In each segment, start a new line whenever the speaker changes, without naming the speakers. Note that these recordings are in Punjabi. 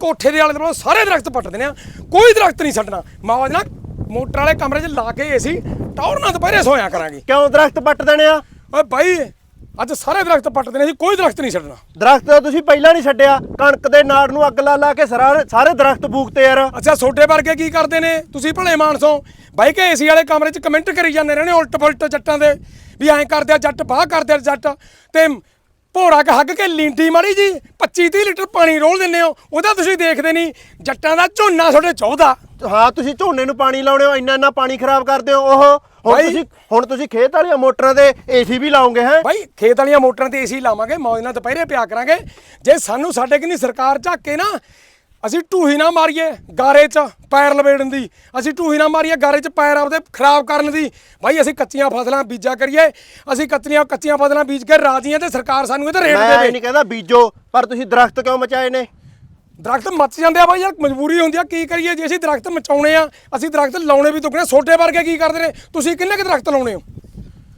ਕੋਠੇ ਦੇ ਆਲੇ ਦੁਆਲੇ ਸਾਰੇ ਦਰਖਤ ਪੱਟ ਦੇਣੇ ਆ। ਕੋਈ ਦਰਖਤ ਨਹੀਂ ਛੱਡਣਾ। ਮੌਜ ਨਾਲ ਮੋਟਰ ਵਾਲੇ ਕਮਰੇ 'ਚ ਲਾ ਕੇ ਏਸੀ ਟੌਰ ਨਾਲ ਦੁਪਹਿਰੇ ਸੋਇਆ ਕਰਾਂਗੇ।
ਕਿਉਂ ਦਰਖਤ ਪੱਟ ਦੇਣੇ ਆ?
ਓਏ ਬਾਈ ਅੱਜ ਸਾਰੇ ਦਰਖਤ ਪੱਟ ਦੇਣੇ ਸੀ ਕੋਈ ਦਰਖਤ ਨਹੀਂ ਛੱਡਣਾ।
ਦਰਖਤ ਤਾਂ ਤੁਸੀਂ ਪਹਿਲਾਂ ਨਹੀਂ ਛੱਡਿਆ। ਕਣਕ ਦੇ ਨਾੜ ਨੂੰ ਅੱਗ ਲਾ ਲਾ ਕੇ ਸਾਰਾ- ਸਾਰੇ ਦਰਖਤ ਫੂਕਤੇ ਯਾਰ।
ਅੱਛਾ ਛੋਟੇ ਵਰਗੇ ਕੀ ਕਰਦੇ ਨੇ? ਤੁਸੀਂ ਭਲੇ ਮਾਨਸੋ ਬਾਈ ਕੇ ਏਸੀ ਵਾਲੇ ਕਮਰੇ 'ਚ ਕਮੈਂਟ ਕਰੀ ਜਾਂਦੇ ਰਹਿੰਦੇ ਉਲਟ ਪੁਲਟ ਜੱਟਾਂ ਦੇ ਵੀ ਐਂ ਕਰਦੇ ਆ ਜੱਟ ਬਾਹ ਕਰਦੇ ਆ ਜੱਟ। ਤੇ ਭੋਰਾ ਕ ਹੱਗ ਕੇ ਲੀਂਟੀ ਮਾਰੀ ਜੀ 25 30 ਲੀਟਰ ਪਾਣੀ ਰੋਲ ਦਿੰਦੇ ਹੋ ਉਹਦਾ ਤੁਸੀਂ ਦੇਖਦੇ ਨਹੀਂ ਜੱਟਾਂ ਦਾ ਝੋਨਾ ਤੁਹਾਡੇ ਚੌਦਾ।
ਹਾਂ ਤੁਸੀਂ ਝੋਨੇ ਨੂੰ ਪਾਣੀ ਲਾਉਣੇ ਹੋ ਇੰਨਾ ਇੰਨਾ ਪਾਣੀ ਖਰਾਬ ਕਰਦੇ ਹੋ ਉਹ ਹੁਣ ਤੁਸੀਂ ਹੁਣ ਤੁਸੀਂ ਖੇਤ ਵਾਲੀਆਂ ਮੋਟਰਾਂ ਦੇ ਏਸੀ ਵੀ ਲਾਉਂਗੇ ਹੈ?
ਬਾਈ ਖੇਤ ਵਾਲੀਆਂ ਮੋਟਰਾਂ ਤੇ ਏਸੀ ਲਾਵਾਂਗੇ ਮੌਜ ਨਾਲ ਦੁਪਹਿਰੇ ਪਿਆ ਕਰਾਂਗੇ। ਜੇ ਸਾਨੂੰ ਸਾਡੇ ਕਿੰਨੀ ਸਰਕਾਰ ਝਾਕੇ ਨਾ ਅਸੀਂ ਢੂਹੀ ਨਾ ਮਾਰੀਏ ਗਾਰੇ 'ਚ ਪੈਰ ਲਵੇੜਨ ਦੀ। ਅਸੀਂ ਢੂਹੀ ਨਾ ਮਾਰੀਏ ਗਾਰੇ 'ਚ ਪੈਰ ਆਪਦੇ ਖਰਾਬ ਕਰਨ ਦੀ। ਬਾਈ ਅਸੀਂ ਕੱਚੀਆਂ ਫਸਲਾਂ ਬੀਜਾ ਕਰੀਏ। ਅਸੀਂ ਕੱਚੀਆਂ ਕੱਚੀਆਂ ਫਸਲਾਂ ਬੀਜ ਕੇ ਰਾਜੀਆਂ ਤੇ ਸਰਕਾਰ ਸਾਨੂੰ ਇਹਦਾ ਰੇਟ
ਮੈਂ ਇਹ
ਦੇਵੇ।
ਨਹੀਂ ਕਹਿੰਦਾ ਬੀਜੋ ਪਰ ਤੁਸੀਂ ਦਰਖਤ ਕਿਉਂ ਮਚਾਏ ਨੇ?
ਦਰਖਤ ਮੱਚ ਜਾਂਦੇ ਆ ਬਾਈ ਯਾਰ ਮਜਬੂਰੀ ਹੁੰਦੀ ਆ। ਕੀ ਕਰੀਏ ਜੇ ਅਸੀਂ ਦਰਖਤ ਮਚਾਉਣੇ ਆ ਅਸੀਂ ਦਰਖਤ ਲਾਉਣੇ ਵੀ ਦੁੱਗਣੇ। ਛੋਟੇ ਵਰਗੇ ਕੀ ਕਰਦੇ ਨੇ? ਤੁਸੀਂ ਕਿੰਨੇ ਕੁ ਦਰਖਤ ਲਾਉਣੇ ਹੋ?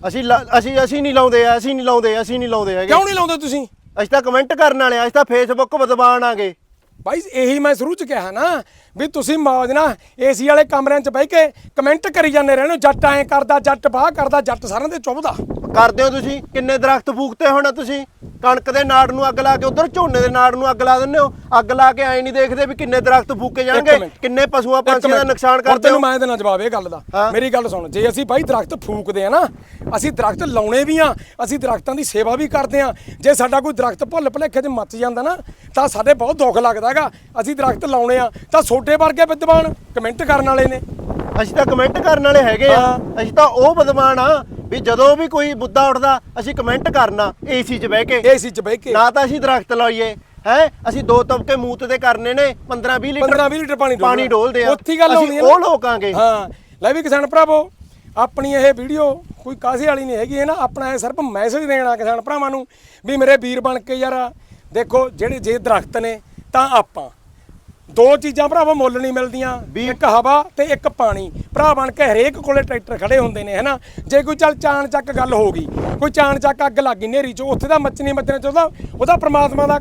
ਅਸੀਂ ਲਾ- ਅਸੀਂ ਅਸੀਂ ਨਹੀਂ ਲਾਉਂਦੇ ਆ ਅਸੀਂ ਨਹੀਂ ਲਾਉਂਦੇ ਅਸੀਂ ਨਹੀਂ ਲਾਉਂਦੇ ਹੈਗੇ।
ਕਿਉਂ ਨਹੀਂ ਲਾਉਂਦੇ ਤੁਸੀਂ?
ਅਸੀਂ ਤਾਂ ਕਮੈਂਟ ਕਰਨ ਵਾਲੇ ਆ ਅਸੀਂ ਤਾਂ ਫੇਸਬੁੱਕ ਬਦਬਾਨ ਆਗੇ।
ਬਾਈ ਇਹੀ ਮੈਂ ਸ਼ੁਰੂ ਚ ਕਿਹਾ ਨਾ ਵੀ ਤੁਸੀਂ ਮੌਜ ਨਾ ਏਸੀ ਵਾਲੇ ਕਮਰਿਆਂ 'ਚ ਬਹਿ ਕੇ ਕਮੈਂਟ ਕਰੀ ਜਾਂਦੇ ਰਹਿੰਦੇ ਹੋ ਜੱਟ ਐਂ ਕਰਦਾ, ਜੱਟ ਬਾਹ ਕਰਦਾ, ਜੱਟ ਸਾਰਿਆਂ ਦੇ ਚੁੱਭਦਾ।
ਕਰਦੇ ਹੋ ਤੁਸੀਂ? ਕਿੰਨੇ ਦਰਖਤ ਫੂਕਤੇ ਹੋਣਾ ਤੁਸੀਂ? ਕਣਕ ਦੇ ਨਾੜ ਨੂੰ ਅੱਗ ਲਾ ਕੇ ਉਧਰ ਝੋਨੇ ਦੇ ਨਾੜ ਨੂੰ ਅੱਗ ਲਾ ਦਿੰਦੇ ਹੋ। ਅੱਗ ਲਾ ਕੇ ਐ ਨਹੀਂ ਦੇਖਦੇ ਵੀ ਕਿੰਨੇ ਦਰਖਤ ਫੂਕੇ ਜਾਣਗੇ। ਕਿੰਨੇ ਪਸ਼ੂਆਂ ਪੰਛੀਆਂ ਦਾ ਨੁਕਸਾਨ ਕਰਦੇ
ਤੈਨੂੰ
ਹੋ।
ਮੈਂ ਦੇਣਾ ਜਵਾਬ ਇਹ ਗੱਲ ਦਾ। ਮੇਰੀ ਗੱਲ ਸੁਣ ਜੇ ਅਸੀਂ ਭਾਈ ਦਰਖਤ ਫੂਕਦੇ ਆ ਨਾ ਅਸੀਂ ਦਰਖਤ ਲਾਉਣੇ ਵੀ ਆ ਅਸੀਂ ਦਰਖਤਾਂ ਦੀ ਸੇਵਾ ਵੀ ਕਰਦੇ ਆ। ਜੇ ਸਾਡਾ ਕੋਈ ਦਰਖਤ ਭੁੱਲ ਭੁਲੇਖੇ 'ਚ ਮੱਚ ਜਾਂਦਾ ਨਾ ਤਾਂ ਸਾਡੇ ਬਹੁਤ ਦੁੱਖ ਲੱਗਦਾ ਹੈਗਾ। ਅਸੀਂ ਦਰਖਤ ਲਾਉਣੇ ਆ ਤਾਂ ਛੋਟੇ ਵਰਗੇ ਵਿਦਵਾਨ ਕਮੈਂਟ ਕਰਨ ਵਾਲੇ ਨੇ।
ਅਸੀਂ ਤਾਂ ਕਮੈਂਟ ਕਰਨ ਵਾਲੇ ਹੈਗੇ ਆ। ਅਸੀਂ ਤਾਂ ਉਹ ਬਦਮਾਨ ਆ ਵੀ ਜਦੋਂ ਵੀ ਕੋਈ ਮੁੱਦਾ ਉੱਠਦਾ ਅਸੀਂ ਕਮੈਂਟ ਕਰਨਾ ਏਸੀ 'ਚ ਬਹਿ ਕੇ।
ਏਸੀ 'ਚ ਬਹਿ ਕੇ।
ਨਾ ਤਾਂ ਅਸੀਂ ਦਰਖਤ ਲਾਈਏ ਹੈ? ਅਸੀਂ ਦੋ ਤਬਕੇ ਮੂਤ ਦੇ ਕਰਨੇ ਨੇ 15 20 ਲੀਟਰ
15 20 ਲੀਟਰ ਪਾਣੀ।
ਪਾਣੀ ਡੋਲਦੇ ਆ।
ਉੱਥੇ ਗੱਲ ਆਉਂਦੀ ਹੈ
ਉਹ। ਲੋਕਾਂਗੇ।
ਹਾਂ। ਲੈ ਵੀ ਕਿਸਾਨ ਭਰਾਵੋ ਆਪਣੀ ਇਹ ਵੀਡੀਓ ਕੋਈ ਕਾਸੇ ਵਾਲੀ ਨਹੀਂ ਹੈਗੀ ਹੈ ਨਾ? ਆਪਣਾ ਇਹ ਸਿਰਫ ਮੈਸੇਜ ਦੇਣਾ ਕਿਸਾਨ ਭਰਾਵਾਂ ਨੂੰ ਵੀ ਮੇਰੇ ਵੀਰ ਬਣ ਕੇ ਯਾਰ ਦੇਖੋ ਜਿਹੜੇ ਜੇ ਦਰਖਤ ਨੇ ਤਾਂ ਆਪਾਂ। ਦੋ ਚੀਜ਼ਾਂ ਭਰਾਵੋ ਮੁੱਲ ਨਹੀਂ ਮਿਲਦੀਆਂ। ਇੱਕ ਹਵਾ ਤੇ ਇੱਕ ਪਾਣੀ। ਭਰਾ ਬਣ ਕੇ ਹਰੇਕ ਕੋਲੇ ਟਰੈਕਟਰ ਖੜੇ ਹੁੰਦੇ ਨੇ ਹੈਨਾ? ਜੇ ਕੋਈ ਚੱਲ ਚਾਣ ਚੱਕ ਗੱਲ ਹੋ ਗਈ ਕੋਈ ਚਾਣ ਚੱਕ ਅੱਗ ਲੱਗ ਗਈ ਨੇਰੀ ਚ ਉੱਥੇ ਦਾ ਮੱਚਣੀ ਮੱਚਣੇ ਚ ਉਹਦਾ ਉਹਦਾ ਪ੍ਰਮਾਤਮਾ ਦਾ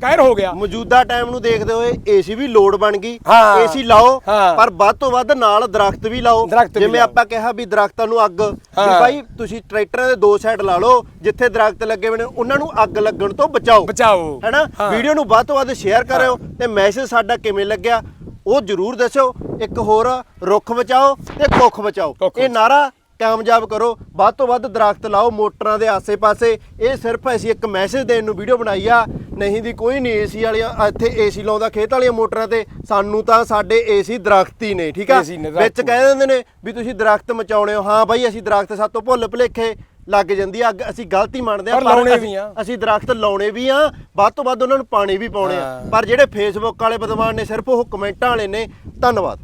ਕਹਿਰ ਹੋ ਗਿਆ।
ਮੌਜੂਦਾ ਟਾਈਮ ਨੂੰ ਦੇਖਦੇ ਹੋਏ ਏਸੀ ਵੀ ਲੋਡ ਬਣ ਗਈ।
ਹਾਂ।
ਏਸੀ ਲਾਓ
ਹਾਂ।
ਪਰ ਵੱਧ ਤੋਂ ਵੱਧ ਨਾਲ ਦਰਖਤ ਵੀ ਲਾਓ।
ਦਰਖਤ ਵੀ
ਜਿਵੇਂ
ਲਾਓ।
ਆਪਾਂ ਕਿਹਾ ਵੀ ਦਰਖਤਾਂ ਨੂੰ ਅੱਗ। ਵੀ
ਹਾਂ।
ਭਾਈ ਤੁਸੀਂ ਟਰੈਕਟਰਾਂ ਦੇ ਦੋ ਸਾਈਡ ਲਾ ਲਓ ਜਿੱਥੇ ਦਰਖਤ ਲੱਗੇ ਹੋਏ ਨੇ ਉਹਨਾਂ ਨੂੰ ਅੱਗ ਲੱਗਣ ਤੋਂ ਬਚਾਓ।
ਬਚਾਓ।
ਹੈਨਾ?
ਹਾਂ।
ਵੀਡੀਓ ਨੂੰ ਵੱਧ ਤੋਂ ਵੱਧ ਸ਼ੇਅਰ ਕਰਿਓ ਤੇ ਮੈਸੇਜ ਸਾਡਾ ਕਿਵੇਂ ਲੱਗਿਆ ਉਹ ਜਰੂਰ ਦੱਸਿਓ। ਇੱਕ ਹੋਰ ਰੁੱਖ ਬਚਾਓ ਤੇ ਕੁੱਖ ਬਚਾਓ।
ਕੁੱਖ
ਇਹ ਨਾਰਾ ਕਾਮਯਾਬ ਕਰੋ। ਵੱਧ ਤੋਂ ਵੱਧ ਦਰਖਤ ਲਾਓ ਮੋਟਰਾਂ ਦੇ ਆਸੇ-ਪਾਸੇ। ਇਹ ਸਿਰਫ ਅਸੀਂ ਇੱਕ ਮੈਸੇਜ ਦੇਣ ਨੂੰ ਵੀਡੀਓ ਬਣਾਈ ਆ। ਨਹੀਂ ਦੀ ਕੋਈ ਨਹੀਂ ਏਸੀ ਵਾਲੀਆਂ ਇੱਥੇ ਏਸੀ ਲਾਉਂਦਾ ਖੇਤ ਵਾਲੀਆਂ ਮੋਟਰਾਂ ਤੇ। ਸਾਨੂੰ ਤਾਂ ਸਾਡੇ ਏਸੀ ਦਰਖਤ ਹੀ ਨੇ ਠੀਕ ਆ? ਵਿੱਚ ਕਹਿ ਦਿੰਦੇ ਨੇ ਵੀ ਤੁਸੀਂ ਦਰਖਤ ਮਚਾਉਣੇ ਹੋ। ਹਾਂ ਬਾਈ ਅਸੀਂ ਦਰਖਤ ਸਾਤੋਂ ਭੁੱਲ ਭੁਲੇਖੇ ਲੱਗ ਜਾਂਦੀ ਆ। ਅਸੀਂ ਗਲਤੀ ਮੰਨਦੇ ਆ
ਪਰ ਲਾਉਣੇ ਵੀ ਆ।
ਅਸੀਂ ਦਰਖਤ ਲਾਉਣੇ ਵੀ ਆ। ਵੱਧ ਤੋਂ ਵੱਧ ਉਹਨਾਂ ਨੂੰ ਪਾਣੀ ਵੀ ਪਾਉਣੇ ਆ। ਪਰ ਜਿਹੜੇ ਫੇਸਬੁੱਕ ਵਾਲੇ ਬਦਮਾਨ ਨੇ ਸਿਰਫ ਉਹ ਕਮੈਂਟਾਂ ਵਾਲੇ ਨੇ। ਧੰਨਵਾਦ।